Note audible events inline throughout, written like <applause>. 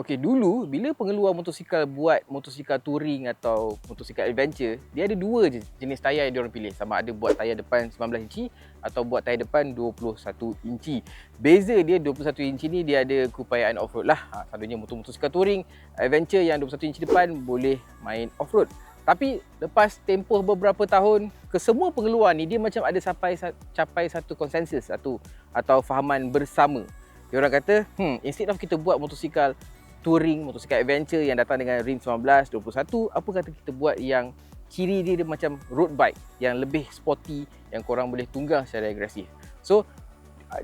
Okey, dulu bila pengeluar motosikal buat motosikal touring atau motosikal adventure, dia ada dua je jenis tayar yang diorang pilih. Sama ada buat tayar depan 19 inci atau buat tayar depan 21 inci. Beza dia 21 inci ni dia ada keupayaan off-road lah. Ha, selalunya motor-motosikal touring, adventure yang 21 inci depan boleh main off-road. Tapi lepas tempoh beberapa tahun, kesemua pengeluar ni dia macam ada sampai capai satu konsensus satu atau fahaman bersama. Dia orang kata, hmm, instead of kita buat motosikal touring, motosikal adventure yang datang dengan rim 19, 21, apa kata kita buat yang ciri dia, dia macam road bike yang lebih sporty yang korang boleh tunggang secara agresif. So,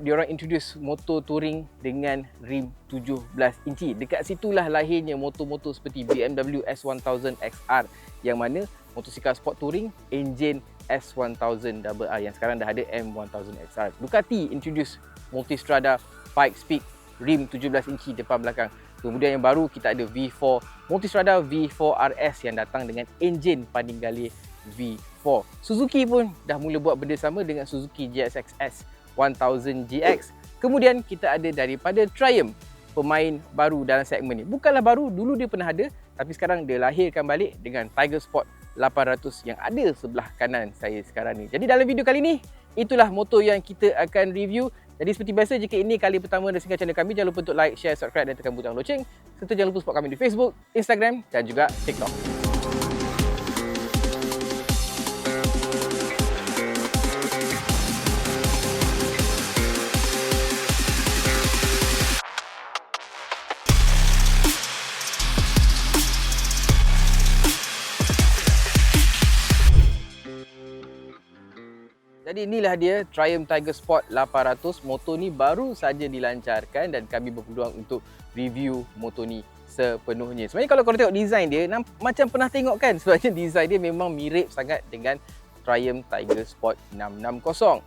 dia orang introduce motor touring dengan rim 17 inci. Dekat situlah lahirnya motor-motor seperti BMW S1000 XR yang mana motosikal sport touring engine S1000RR yang sekarang dah ada M1000 XR. Ducati introduce Multistrada Bike Speed rim 17 inci depan belakang. Kemudian yang baru kita ada V4 Multistrada V4 RS yang datang dengan enjin Panigale V4. Suzuki pun dah mula buat benda sama dengan Suzuki GSX-S 1000 GX. Kemudian kita ada daripada Triumph, pemain baru dalam segmen ni. Bukanlah baru, dulu dia pernah ada tapi sekarang dia lahirkan balik dengan Tiger Sport 800 yang ada sebelah kanan saya sekarang ni. Jadi dalam video kali ni, itulah motor yang kita akan review jadi seperti biasa jika ini kali pertama anda singgah channel kami jangan lupa untuk like, share, subscribe dan tekan butang loceng serta jangan lupa support kami di Facebook, Instagram dan juga TikTok. Jadi inilah dia Triumph Tiger Sport 800. Motor ni baru saja dilancarkan dan kami berpeluang untuk review motor ni sepenuhnya. Sebenarnya kalau korang tengok design dia, macam pernah tengok kan? <laughs> Sebenarnya design dia memang mirip sangat dengan Triumph Tiger Sport 660.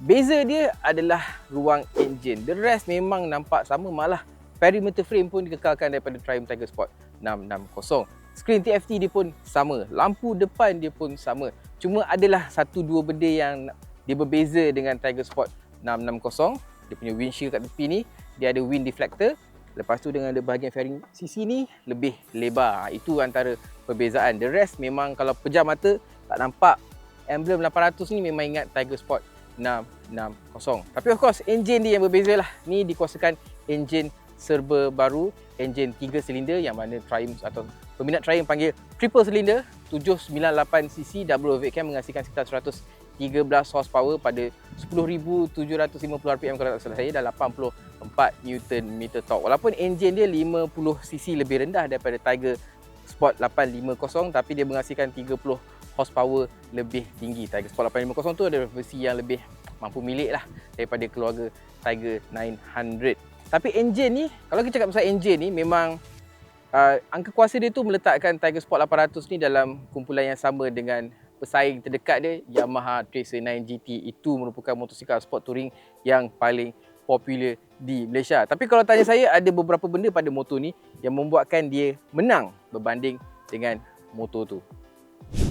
Beza dia adalah ruang enjin. The rest memang nampak sama malah perimeter frame pun dikekalkan daripada Triumph Tiger Sport 660. Screen TFT dia pun sama. Lampu depan dia pun sama. Cuma adalah satu dua benda yang dia berbeza dengan Tiger Sport 660. Dia punya windshield kat tepi ni, dia ada wind deflector. Lepas tu dengan ada bahagian fairing sisi ni lebih lebar. Itu antara perbezaan. The rest memang kalau pejam mata tak nampak emblem 800 ni memang ingat Tiger Sport 660. Tapi of course engine dia yang berbeza lah. Ni dikuasakan engine serba baru, engine 3 silinder yang mana Triumph atau peminat Triumph panggil triple cylinder 798cc double overhead cam menghasilkan sekitar 113 horsepower pada 10,750 rpm kalau tak salah saya dah 84 Newton meter torque. Walaupun enjin dia 50cc lebih rendah daripada Tiger Sport 850 tapi dia menghasilkan 30 horsepower lebih tinggi. Tiger Sport 850 tu ada versi yang lebih mampu milik lah daripada keluarga Tiger 900 tapi enjin ni kalau kita cakap pasal enjin ni memang uh, angka kuasa dia tu meletakkan Tiger Sport 800 ni dalam kumpulan yang sama dengan pesaing terdekat dia Yamaha Tracer 9 GT itu merupakan motosikal sport touring yang paling popular di Malaysia. Tapi kalau tanya saya ada beberapa benda pada motor ni yang membuatkan dia menang berbanding dengan motor tu.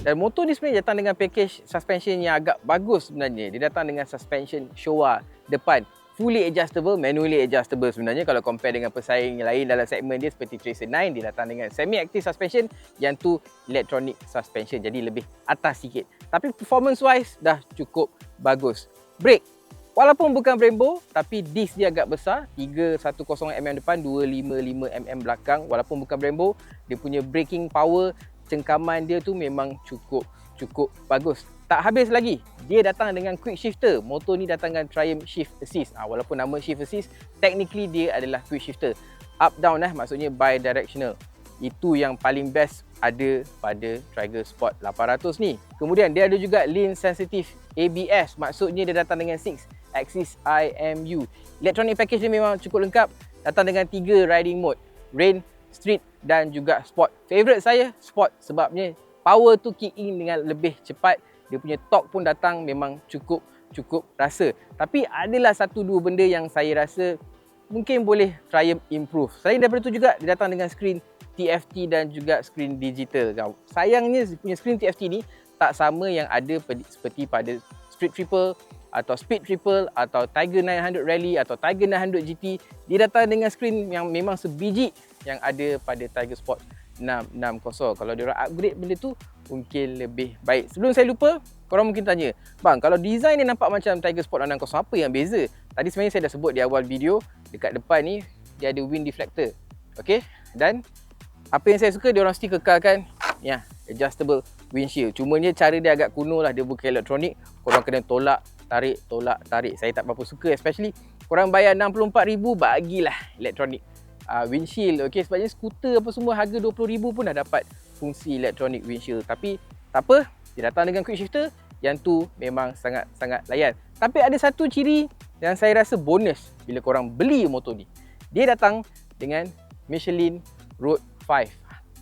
Dan motor ni sebenarnya datang dengan package suspension yang agak bagus sebenarnya. Dia datang dengan suspension Showa depan fully adjustable, manually adjustable sebenarnya kalau compare dengan pesaing lain dalam segmen dia seperti Tracer 9 dia datang dengan semi-active suspension yang tu electronic suspension jadi lebih atas sikit. Tapi performance wise dah cukup bagus. Brake Walaupun bukan Brembo tapi disc dia agak besar 310mm depan 255mm belakang walaupun bukan Brembo dia punya braking power cengkaman dia tu memang cukup cukup bagus tak habis lagi. Dia datang dengan quick shifter. Motor ni datang dengan Triumph Shift Assist. Ha, walaupun nama Shift Assist technically dia adalah quick shifter. Up down eh maksudnya bi-directional. Itu yang paling best ada pada Tiger Sport 800 ni. Kemudian dia ada juga lean sensitive ABS maksudnya dia datang dengan 6 axis IMU electronic package dia memang cukup lengkap. Datang dengan 3 riding mode. Rain street dan juga sport. Favorite saya sport. Sebabnya power tu kick in dengan lebih cepat dia punya torque pun datang memang cukup cukup rasa. Tapi adalah satu dua benda yang saya rasa mungkin boleh try improve. Selain daripada itu juga dia datang dengan screen TFT dan juga screen digital. Sayangnya punya screen TFT ni tak sama yang ada seperti pada Street Triple atau Speed Triple atau Tiger 900 Rally atau Tiger 900 GT dia datang dengan skrin yang memang sebiji yang ada pada Tiger Sport 660 kalau dia orang upgrade benda tu mungkin lebih baik. Sebelum saya lupa korang mungkin tanya bang kalau design dia nampak macam Tiger Sport 660 apa yang beza? Tadi sebenarnya saya dah sebut di awal video dekat depan ni dia ada wind deflector. Okey? Dan apa yang saya suka dia orang mesti kekalkan ya adjustable windshield. Cumanya cara dia agak kuno lah dia bukan elektronik korang kena tolak tarik, tolak, tarik. Saya tak berapa suka especially korang bayar RM64,000 bagilah elektronik uh, windshield. Okay, sebabnya skuter apa semua harga RM20,000 pun dah dapat fungsi elektronik windshield. Tapi tak apa, dia datang dengan quick shifter yang tu memang sangat-sangat layan. Tapi ada satu ciri yang saya rasa bonus bila korang beli motor ni. Dia datang dengan Michelin Road 5.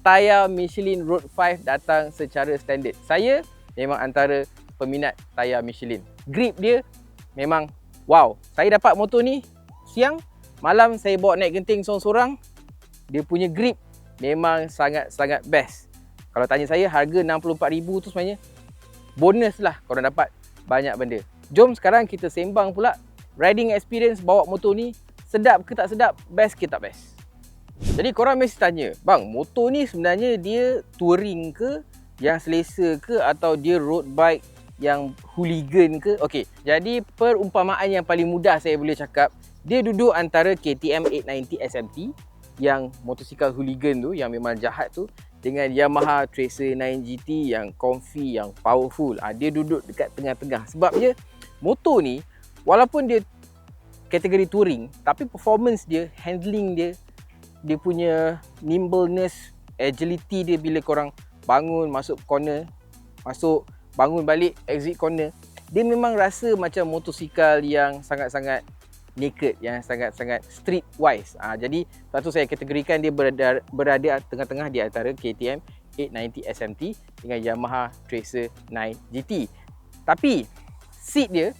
Tayar Michelin Road 5 datang secara standard. Saya memang antara peminat tayar Michelin grip dia memang wow. Saya dapat motor ni siang, malam saya bawa naik genting seorang-seorang. Dia punya grip memang sangat-sangat best. Kalau tanya saya harga RM64,000 tu sebenarnya bonus lah korang dapat banyak benda. Jom sekarang kita sembang pula riding experience bawa motor ni sedap ke tak sedap, best ke tak best. Jadi korang mesti tanya, bang motor ni sebenarnya dia touring ke, yang selesa ke atau dia road bike yang hooligan ke okey jadi perumpamaan yang paling mudah saya boleh cakap dia duduk antara KTM 890 SMT yang motosikal hooligan tu yang memang jahat tu dengan Yamaha Tracer 9 GT yang comfy yang powerful. Ha, dia duduk dekat tengah-tengah. Sebabnya motor ni walaupun dia kategori touring tapi performance dia handling dia dia punya nimbleness agility dia bila korang bangun masuk corner masuk bangun balik exit corner dia memang rasa macam motosikal yang sangat-sangat naked yang sangat-sangat street wise ha, jadi sebab tu saya kategorikan dia berada, berada tengah-tengah di antara KTM 890 SMT dengan Yamaha Tracer 9 GT tapi seat dia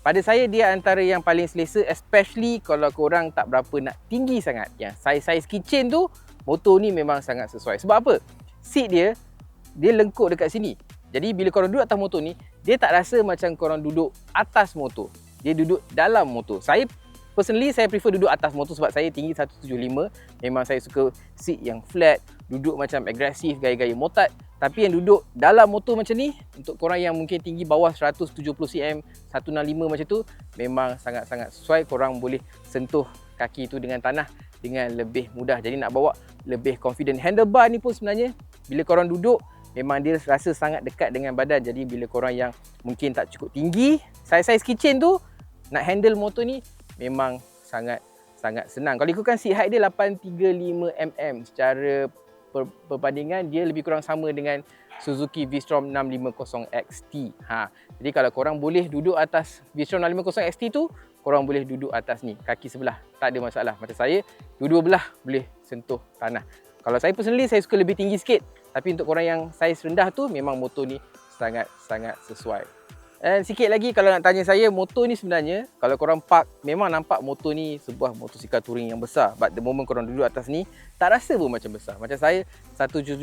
pada saya dia antara yang paling selesa especially kalau korang tak berapa nak tinggi sangat. Yang size-size kitchen tu motor ni memang sangat sesuai. Sebab apa? Seat dia dia lengkuk dekat sini. Jadi bila korang duduk atas motor ni, dia tak rasa macam korang duduk atas motor. Dia duduk dalam motor. Saya personally saya prefer duduk atas motor sebab saya tinggi 175. Memang saya suka seat yang flat, duduk macam agresif, gaya-gaya motat. Tapi yang duduk dalam motor macam ni, untuk korang yang mungkin tinggi bawah 170 cm, 165 macam tu, memang sangat-sangat sesuai. Korang boleh sentuh kaki tu dengan tanah dengan lebih mudah. Jadi nak bawa lebih confident. Handlebar ni pun sebenarnya, bila korang duduk, memang dia rasa sangat dekat dengan badan jadi bila korang yang mungkin tak cukup tinggi saiz-saiz kitchen tu nak handle motor ni memang sangat sangat senang. Kalau ikutkan seat height dia 835mm secara per, perbandingan dia lebih kurang sama dengan Suzuki V-Strom 650 XT ha jadi kalau korang boleh duduk atas V-Strom 650 XT tu korang boleh duduk atas ni kaki sebelah. Tak ada masalah. Macam saya dua-dua belah boleh sentuh tanah. Kalau saya personally saya suka lebih tinggi sikit. Tapi untuk korang yang saiz rendah tu memang motor ni sangat-sangat sesuai. Dan sikit lagi kalau nak tanya saya motor ni sebenarnya kalau korang park memang nampak motor ni sebuah motosikal touring yang besar. But the moment korang duduk atas ni tak rasa pun macam besar. Macam saya 175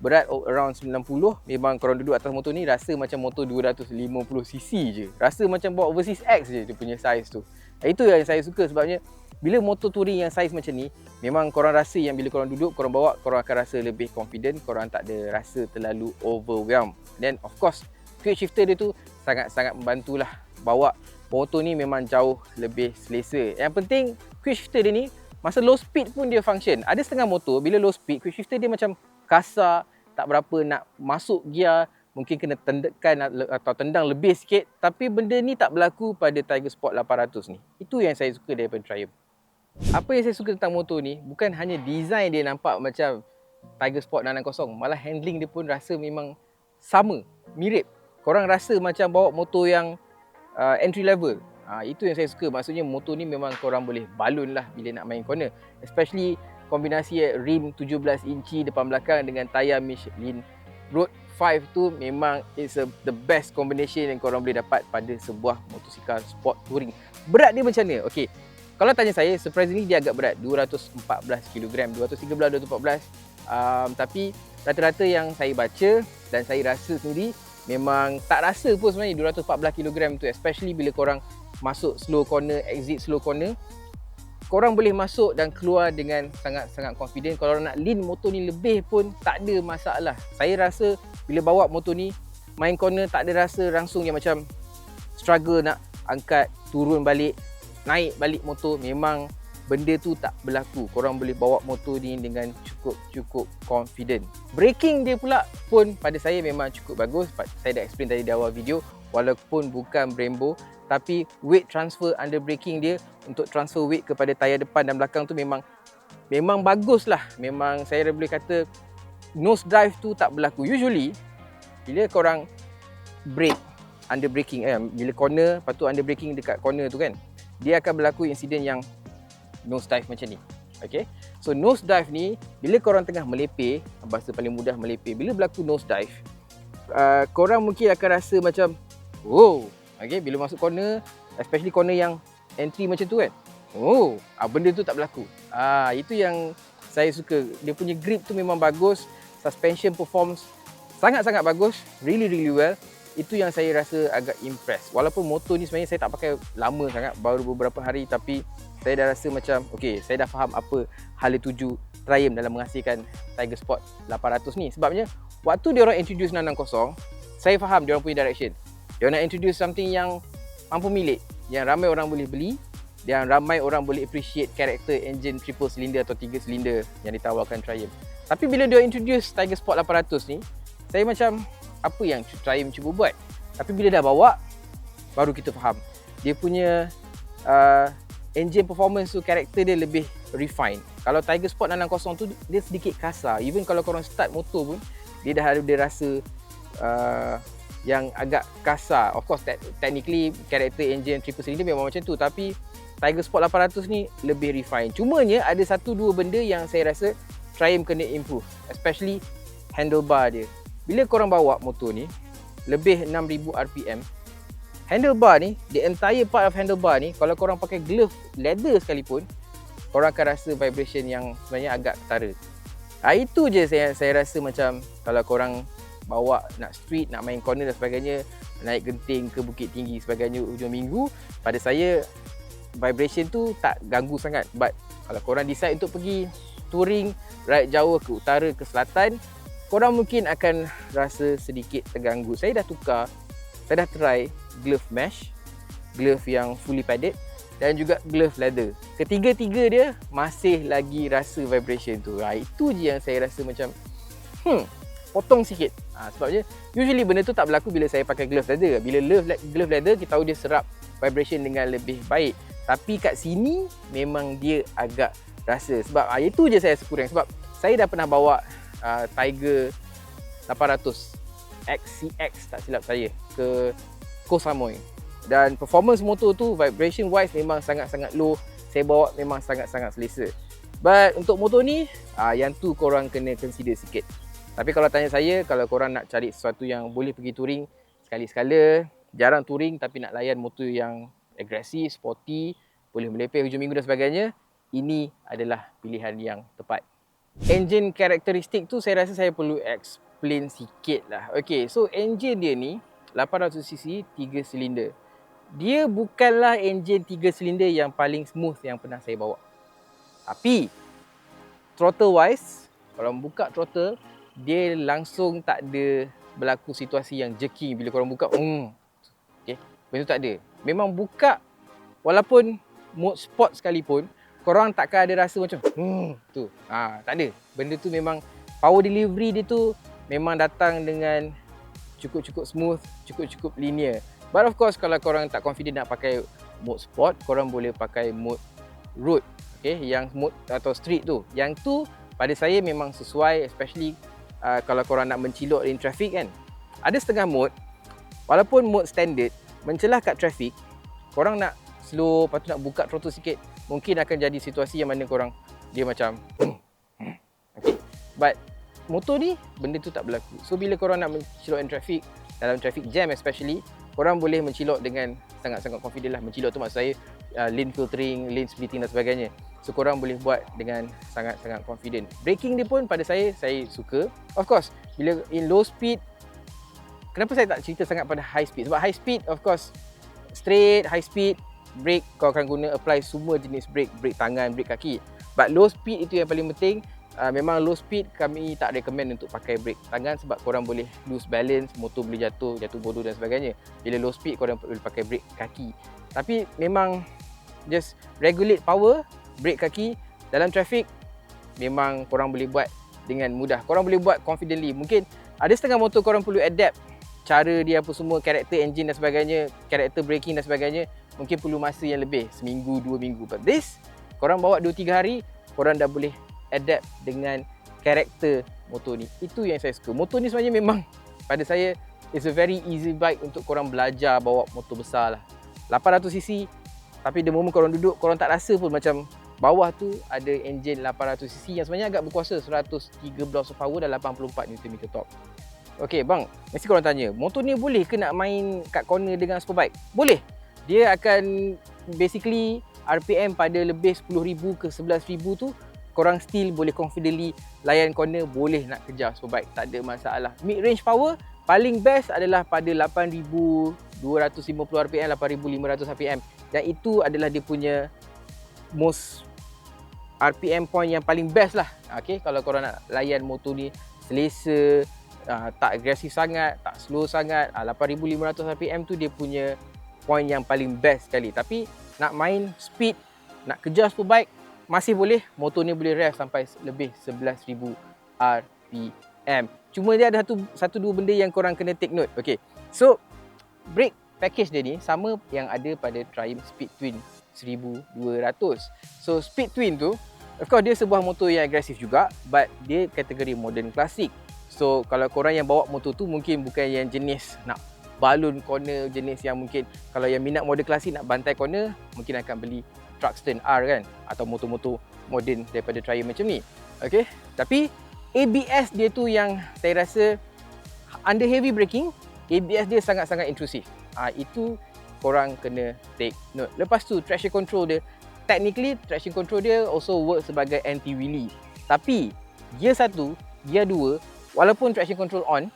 berat around 90 memang korang duduk atas motor ni rasa macam motor 250cc je. Rasa macam bawa overseas X je dia punya saiz tu. Itu yang saya suka sebabnya bila motor touring yang saiz macam ni memang korang rasa yang bila korang duduk korang bawa korang akan rasa lebih confident korang tak ada rasa terlalu overwhelmed then of course quick shifter dia tu sangat-sangat membantulah bawa motor ni memang jauh lebih selesa. Yang penting quick shifter dia ni masa low speed pun dia function. Ada setengah motor bila low speed quick shifter dia macam kasar tak berapa nak masuk gear mungkin kena tendekan atau tendang lebih sikit tapi benda ni tak berlaku pada Tiger Sport 800 ni. Itu yang saya suka daripada Triumph. Apa yang saya suka tentang motor ni bukan hanya design dia nampak macam Tiger Sport 660 malah handling dia pun rasa memang sama mirip korang rasa macam bawa motor yang uh, entry level ha, itu yang saya suka maksudnya motor ni memang korang boleh balun lah bila nak main corner especially kombinasi rim 17 inci depan belakang dengan tayar Michelin Road 5 tu memang is the best combination yang korang boleh dapat pada sebuah motosikal sport touring berat dia macam mana? Okay, kalau tanya saya, surprisingly dia agak berat. 214 kg, 213, 214. Um, tapi rata-rata yang saya baca dan saya rasa sendiri, memang tak rasa pun sebenarnya 214 kg tu especially bila korang masuk slow corner, exit slow corner korang boleh masuk dan keluar dengan sangat-sangat confident. Kalau nak lean motor ni lebih pun tak ada masalah. Saya rasa bila bawa motor ni main corner tak ada rasa langsung yang macam struggle nak angkat turun balik naik balik motor. Memang benda tu tak berlaku. Korang boleh bawa motor ni dengan cukup-cukup confident. Braking dia pula pun pada saya memang cukup bagus. Saya dah explain tadi di awal video walaupun bukan Brembo tapi weight transfer under braking dia untuk transfer weight kepada tayar depan dan belakang tu memang memang bagus lah. Memang saya boleh kata nose drive tu tak berlaku. Usually bila korang brake under braking eh, bila corner lepas tu under braking dekat corner tu kan dia akan berlaku insiden yang nose dive macam ni. Okay. So nose dive ni bila korang tengah melepeh, bahasa paling mudah melepeh, bila berlaku nose dive, uh, korang mungkin akan rasa macam wow. Okay, bila masuk corner, especially corner yang entry macam tu kan. Oh, ah, benda tu tak berlaku. Ah, itu yang saya suka. Dia punya grip tu memang bagus. Suspension performs sangat-sangat bagus. Really, really well. Itu yang saya rasa agak impress. Walaupun motor ni sebenarnya saya tak pakai lama sangat. Baru beberapa hari tapi saya dah rasa macam okay, saya dah faham apa hala tuju Triumph dalam menghasilkan Tiger Sport 800 ni sebabnya waktu dia orang introduce 660 saya faham dia orang punya direction dia nak introduce something yang mampu milik yang ramai orang boleh beli dan ramai orang boleh appreciate karakter engine triple cylinder atau tiga silinder yang ditawarkan Triumph tapi bila dia introduce Tiger Sport 800 ni saya macam apa yang Triumph cuba buat tapi bila dah bawa baru kita faham dia punya uh, engine performance tu karakter dia lebih refine. Kalau Tiger Sport 660 tu dia sedikit kasar. Even kalau korang start motor pun dia dah ada rasa uh, yang agak kasar. Of course technically karakter engine triple cylinder memang macam tu tapi Tiger Sport 800 ni lebih refine. Cumanya ada satu dua benda yang saya rasa Triumph kena improve. Especially handlebar dia. Bila korang bawa motor ni lebih 6000 RPM handlebar ni, the entire part of handlebar ni, kalau korang pakai glove leather sekalipun, korang akan rasa vibration yang sebenarnya agak ketara. Ha, itu je saya saya rasa macam kalau korang bawa nak street, nak main corner dan sebagainya, naik genting ke bukit tinggi sebagainya hujung minggu, pada saya vibration tu tak ganggu sangat. But kalau korang decide untuk pergi touring, ride jauh ke utara, ke selatan, korang mungkin akan rasa sedikit terganggu. Saya dah tukar, saya dah try glove mesh, glove yang fully padded dan juga glove leather. Ketiga-tiga dia masih lagi rasa vibration tu. Ha, itu je yang saya rasa macam hmm, potong sikit. Ha, sebabnya usually benda tu tak berlaku bila saya pakai glove leather. Bila glove, glove leather kita tahu dia serap vibration dengan lebih baik. Tapi kat sini memang dia agak rasa. Sebab ha, itu je saya kurang. Sebab saya dah pernah bawa uh, Tiger 800 XCX tak silap saya ke Koh Samui. Dan performance motor tu vibration wise memang sangat-sangat low. Saya bawa memang sangat-sangat selesa. But untuk motor ni, uh, yang tu korang kena consider sikit. Tapi kalau tanya saya, kalau korang nak cari sesuatu yang boleh pergi touring sekali-sekala, jarang touring tapi nak layan motor yang agresif, sporty, boleh melepeh hujung minggu dan sebagainya, ini adalah pilihan yang tepat. Engine karakteristik tu saya rasa saya perlu explain sikit lah. Okay, so engine dia ni 800cc 3 silinder. Dia bukanlah enjin 3 silinder yang paling smooth yang pernah saya bawa. Tapi throttle wise, kalau buka throttle, dia langsung tak ada berlaku situasi yang jerky bila korang buka. Hmm. Okay. Benda tu tak ada. Memang buka walaupun mode sport sekalipun, korang takkan ada rasa macam hmm, tu. Ha, tak ada. Benda tu memang power delivery dia tu memang datang dengan cukup-cukup smooth, cukup-cukup linear. But of course kalau korang tak confident nak pakai mode sport, korang boleh pakai mode road. Okay, yang mode atau street tu. Yang tu pada saya memang sesuai especially uh, kalau korang nak mencilok in traffic kan. Ada setengah mode walaupun mode standard mencelah kat traffic, korang nak slow, lepas tu nak buka throttle sikit, mungkin akan jadi situasi yang mana korang dia macam <clears throat> okay. But motor ni benda tu tak berlaku. So bila korang nak mencilok in traffic, dalam traffic jam especially, korang boleh mencilok dengan sangat-sangat confident lah. Mencilok tu maksud saya uh, lane filtering, lane splitting dan sebagainya. So korang boleh buat dengan sangat-sangat confident. Braking dia pun pada saya, saya suka. Of course, bila in low speed, kenapa saya tak cerita sangat pada high speed? Sebab high speed of course straight, high speed, brake kau akan guna apply semua jenis brake, brake tangan, brake kaki. But low speed itu yang paling penting. Uh, memang low speed kami tak recommend untuk pakai brake tangan sebab korang boleh lose balance, motor boleh jatuh, jatuh bodoh dan sebagainya. Bila low speed korang boleh pakai brake kaki. Tapi memang just regulate power, brake kaki dalam traffic memang korang boleh buat dengan mudah. Korang boleh buat confidently. Mungkin ada setengah motor korang perlu adapt cara dia apa semua, karakter engine dan sebagainya, karakter braking dan sebagainya, mungkin perlu masa yang lebih, seminggu, dua minggu. But this, korang bawa dua tiga hari, korang dah boleh adapt dengan karakter motor ni. Itu yang saya suka. Motor ni sebenarnya memang pada saya it's a very easy bike untuk korang belajar bawa motor besar lah. 800cc tapi the moment korang duduk, korang tak rasa pun macam bawah tu ada enjin 800cc yang sebenarnya agak berkuasa 103 horsepower dan 84 Nm top. Okey bang, mesti korang tanya, motor ni boleh ke nak main kat corner dengan superbike? Boleh. Dia akan basically RPM pada lebih 10,000 ke 11,000 tu korang still boleh confidently layan corner, boleh nak kejar superbike, tak ada masalah. Mid range power paling best adalah pada 8,250 RPM, 8,500 RPM. Dan itu adalah dia punya most RPM point yang paling best lah. Okay, kalau korang nak layan motor ni selesa, uh, tak agresif sangat, tak slow sangat. Uh, 8500 rpm tu dia punya point yang paling best sekali. Tapi nak main speed, nak kejar superbike masih boleh. Motor ni boleh rev sampai lebih 11000 rpm. Cuma dia ada satu satu dua benda yang korang kena take note. Okay. So brake package dia ni sama yang ada pada Triumph Speed Twin 1200. So Speed Twin tu of course dia sebuah motor yang agresif juga but dia kategori modern klasik. So kalau korang yang bawa motor tu mungkin bukan yang jenis nak balun corner jenis yang mungkin kalau yang minat model klasik nak bantai corner mungkin akan beli Truckstone R kan atau motor-motor moden daripada Triumph macam ni. Okay. Tapi ABS dia tu yang saya rasa under heavy braking ABS dia sangat-sangat intrusif. Ah itu korang kena take note. Lepas tu traction control dia technically traction control dia also work sebagai anti wheelie. Tapi gear 1, gear 2 walaupun traction control on,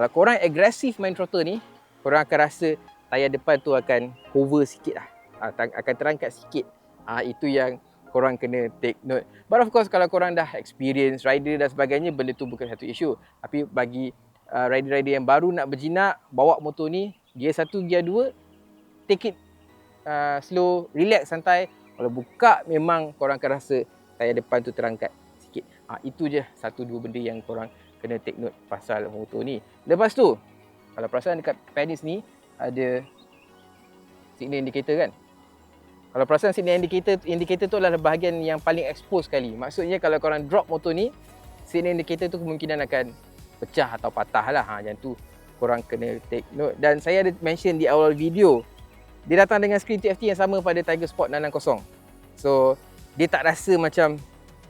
kalau korang agresif main throttle ni, korang akan rasa tayar depan tu akan hover sikit lah. Akan terangkat sikit. Ha, itu yang korang kena take note. But of course kalau korang dah experience rider dan sebagainya, benda tu bukan satu isu. Tapi bagi uh, rider-rider yang baru nak berjinak, bawa motor ni, gear satu, gear dua, take it slow, relax, santai. Kalau buka memang korang akan rasa tayar depan tu terangkat sikit. Itu je satu dua benda yang korang kena take note pasal motor ni. Lepas tu, kalau perasan dekat penis ni ada signal indicator kan? Kalau perasan signal indicator indicator tu adalah bahagian yang paling expose sekali. Maksudnya kalau korang drop motor ni, signal indicator tu kemungkinan akan pecah atau patah lah. Ha, yang tu korang kena take note. Dan saya ada mention di awal video, dia datang dengan screen TFT yang sama pada Tiger Sport 660. So, dia tak rasa macam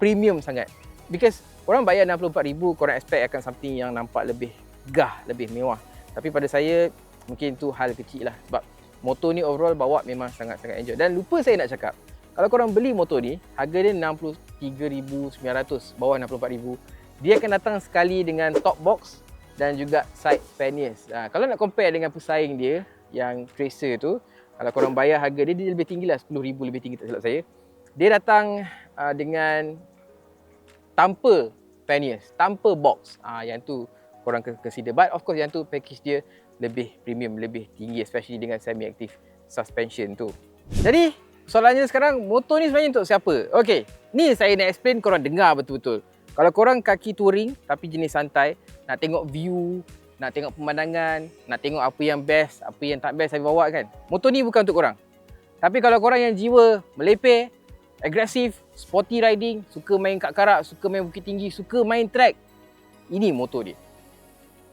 premium sangat. Because Korang bayar RM64,000, korang expect akan something yang nampak lebih gah, lebih mewah. Tapi pada saya, mungkin tu hal kecil lah. Sebab motor ni overall bawa memang sangat-sangat enjoy. Dan lupa saya nak cakap, kalau korang beli motor ni, harga dia RM63,900, bawah RM64,000. Dia akan datang sekali dengan top box dan juga side panniers. Ha, kalau nak compare dengan pesaing dia, yang Tracer tu, kalau korang bayar harga dia, dia lebih tinggi lah, RM10,000 lebih tinggi tak silap saya. Dia datang uh, dengan tanpa panniers, tanpa box. Ah yang tu korang kena consider. But of course yang tu package dia lebih premium, lebih tinggi especially dengan semi active suspension tu. Jadi, soalannya sekarang motor ni sebenarnya untuk siapa? Okey, ni saya nak explain korang dengar betul-betul. Kalau korang kaki touring tapi jenis santai, nak tengok view, nak tengok pemandangan, nak tengok apa yang best, apa yang tak best saya bawa kan. Motor ni bukan untuk korang. Tapi kalau korang yang jiwa melepeh, agresif, sporty riding, suka main kat karak, suka main bukit tinggi, suka main track. Ini motor dia.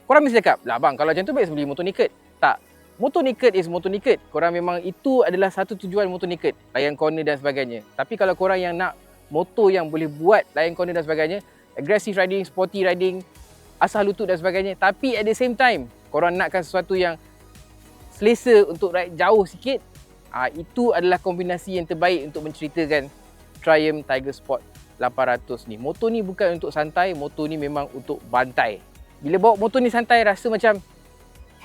Korang mesti cakap, lah bang kalau macam tu baik beli motor naked. Tak. Motor naked is motor naked. Korang memang itu adalah satu tujuan motor naked. Layan corner dan sebagainya. Tapi kalau korang yang nak motor yang boleh buat layan corner dan sebagainya, aggressive riding, sporty riding, asal lutut dan sebagainya. Tapi at the same time, korang nakkan sesuatu yang selesa untuk ride jauh sikit, Ha, itu adalah kombinasi yang terbaik untuk menceritakan Triumph Tiger Sport 800 ni. Motor ni bukan untuk santai, motor ni memang untuk bantai. Bila bawa motor ni santai rasa macam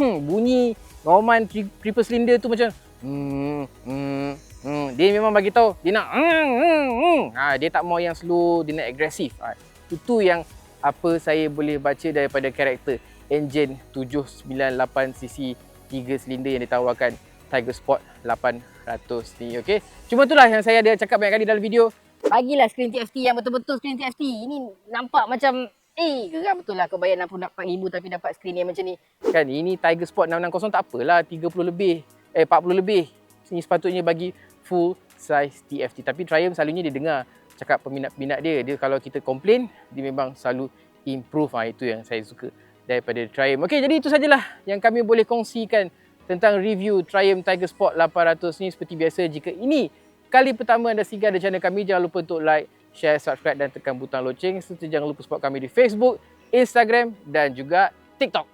hmm, bunyi Norman tri- triple cylinder tu macam hmm, hmm, hmm. Dia memang bagi tahu dia nak hmm, hmm, hmm. Ha, dia tak mau yang slow, dia nak agresif. Ha, itu yang apa saya boleh baca daripada karakter enjin 798cc 3 silinder yang ditawarkan Tiger Sport 800 ni okey. Cuma itulah yang saya ada cakap banyak kali dalam video. Bagilah skrin TFT yang betul-betul skrin TFT. Ini nampak macam eh geram betul lah kau bayar 64,000 tapi dapat skrin yang macam ni. Kan ini Tiger Sport 660 tak apalah 30 lebih eh 40 lebih. Ini sepatutnya bagi full size TFT tapi Triumph selalunya dia dengar cakap peminat-peminat dia. Dia kalau kita komplain dia memang selalu improve. Ha, itu yang saya suka daripada Triumph. Okey jadi itu sajalah yang kami boleh kongsikan tentang review Triumph Tiger Sport 800 ni seperti biasa jika ini kali pertama anda singgah di channel kami jangan lupa untuk like, share, subscribe dan tekan butang loceng serta jangan lupa support kami di Facebook, Instagram dan juga TikTok.